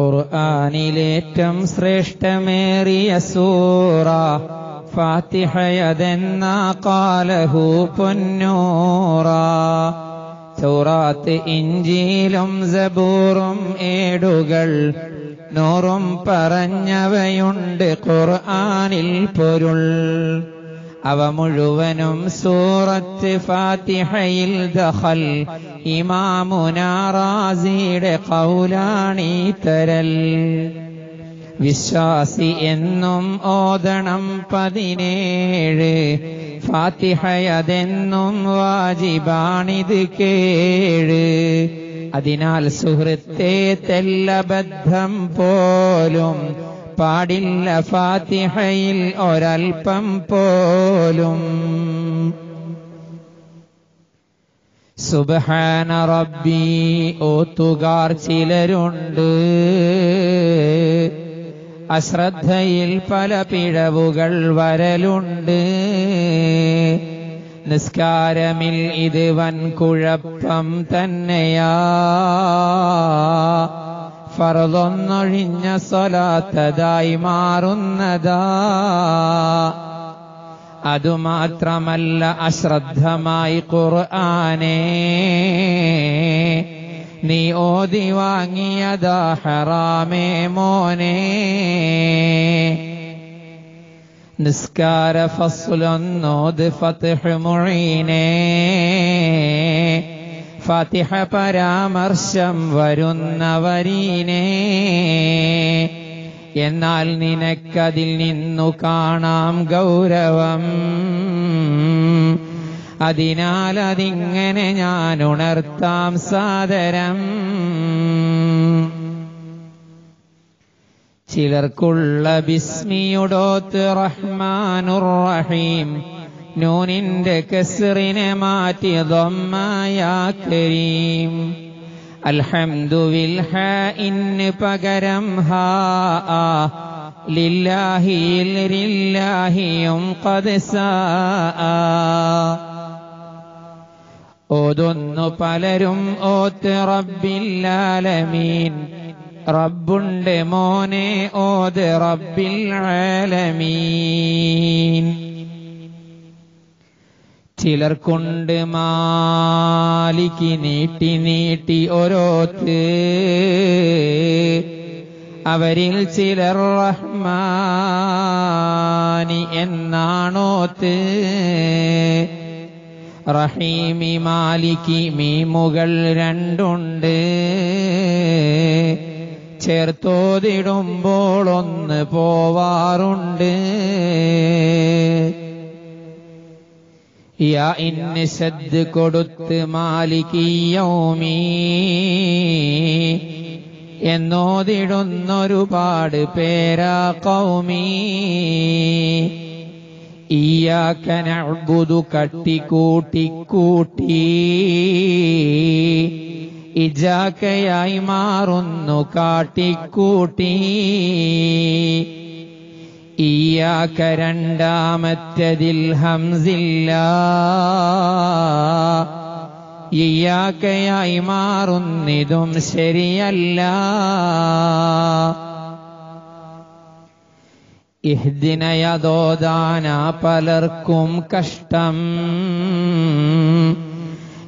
ഖുർആനിലേറ്റം ശ്രേഷ്ഠമേറിയ സൂറ. ഫാത്തിഹയതെന്ന കാലഹു പൊന്നൂറ. ചൗറാത്ത് ഇഞ്ചിയിലും സബൂറും ഏടുകൾ. നൂറും പറഞ്ഞവയുണ്ട് ഖുർആാനിൽ പൊരുൾ. അവ മുഴുവനും സൂറത്ത് ഫാത്തിഹയിൽ ദഖൽ. ഇമാമുനാറാസിയുടെ കൗലാണി തരൽ. വിശ്വാസി എന്നും ഓതണം പതിനേഴ്. ഫാത്തിഹയതെന്നും വാജിബാണിത് കേഴ്. അതിനാൽ സുഹൃത്തെ തെല്ലബദ്ധം പോലും പാടില്ല ഫാത്തിഹയിൽ ഒരൽപ്പം പോലും. സുബഹാന റബ്ബി ഓത്തുകാർ ചിലരുണ്ട്. അശ്രദ്ധയിൽ പല പിഴവുകൾ വരലുണ്ട്. നിസ്കാരമിൽ ഇത് വൻ കുഴപ്പം തന്നെയാ. ഫറതൊന്നൊഴിഞ്ഞ സ്വലാത്തതായി മാറുന്നതാ. അതുമാത്രമല്ല അശ്രദ്ധമായി ഖുർആനെ. നീ ഓതി വാങ്ങിയതാ ഹറാമേ മോനെ. നിസ്കാര ഫസ്ലൊന്നോത് ഫത്ത് മുഴീനേ. ഫാത്തിഹ പരാമർശം വരുന്നവരീനേ. എന്നാൽ നിനക്കതിൽ നിന്നു കാണാം ഗൗരവം. അതിനാൽ അതിങ്ങനെ ഞാൻ ഉണർത്താം സാദരം. ചിലർക്കുള്ള ബിസ്മിയുടോത്ത് റഹ്മാനുർ റഹീം നൂനിന്റെ കെസറിനെ മാറ്റി ദൊമ്മയ കരീം അൽഹംദുവിൽ ഇന്ന് പകരം ഹാ ലില്ലാഹിയിൽ ലില്ലാഹിയും കദ്സാ ഓതൊന്നു പലരും ഓത്ത് റബ്ബില്ലാലമീൻ. റബ്ബുണ്ട് മോനെ ഓത് റബ്ബിൽ ആലമീൻ ചിലർക്കുണ്ട് മാലിക്ക് നീട്ടി നീട്ടി ഓരോത്ത്. അവരിൽ ചിലർ റഹ്മാനി എന്നാണോത്ത്. റഹീമി മാലിക്ക് മീമുകൾ രണ്ടുണ്ട്. ചേർത്തോതിടുമ്പോൾ ഒന്ന് പോവാറുണ്ട്. യാ ഇന്ന് ശദ് കൊടുത്ത് മാലിക്കിയോമീ എന്നോതിടുന്നൊരുപാട് പേരാ കൗമീ ഈയാക്കനബുദു കട്ടിക്കൂട്ടി കൂട്ടി. ഇജാക്കയായി മാറുന്നു കാട്ടിക്കൂട്ടി. ഈയാക്ക രണ്ടാമത്തതിൽ ഹംസില്ല. ഇയാക്കയായി മാറുന്നിതും ശരിയല്ല. ഇഹ്ദിനയതോദാന പലർക്കും കഷ്ടം.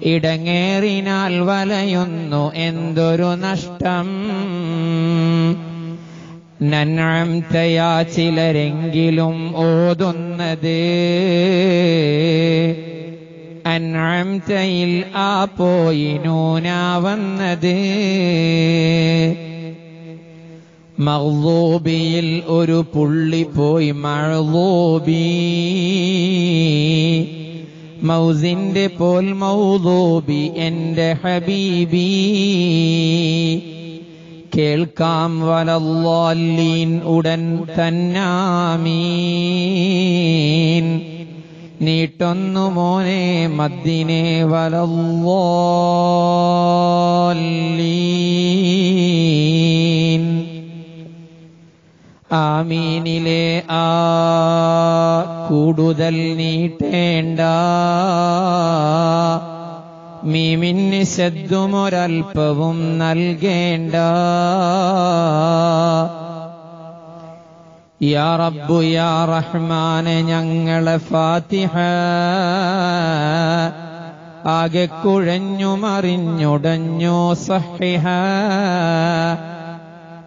ഇടങ്ങേറിനാൽ വലയുന്നു എന്തൊരു നഷ്ടം. നന്മത്തയാ ചിലരെങ്കിലും ഓതുന്നത്. അൻഅംതയിൽ ആ പോയി നൂനാവന്നത് മഹ്ലൂബിയിൽ ഒരു പുള്ളി പോയി മഴലൂബി മൗസിന്റെ പോൽ മൗലൂബി എന്റെ ഹബീബി. കേൾക്കാം വലല്ലാലീൻ ഉടൻ തന്നാമീൻ. നീട്ടൊന്നു മോനെ മദ്ദിനെ വലല്ലാലീൻ. ആമീനിലെ ആ കൂടുതൽ നീട്ടേണ്ട മീമിന് ശദ്ദുമൊരൽപ്പവും നൽകേണ്ട. യാ റബ്ബു യാ റഹ്മാനെ ഞങ്ങളെ ഫാത്തിഹ. ആകെ കുഴഞ്ഞു മറിഞ്ഞുടഞ്ഞു സഹിഹ.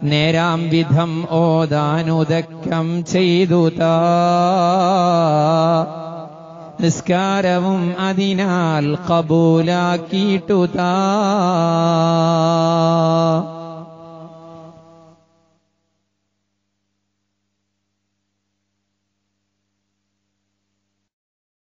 നേരാം വിധം ഓതാനുദക്കം ചെയ്തു താ നിസ്കാരവും അതിനാൽ കബൂലാക്കിയിട്ടു താ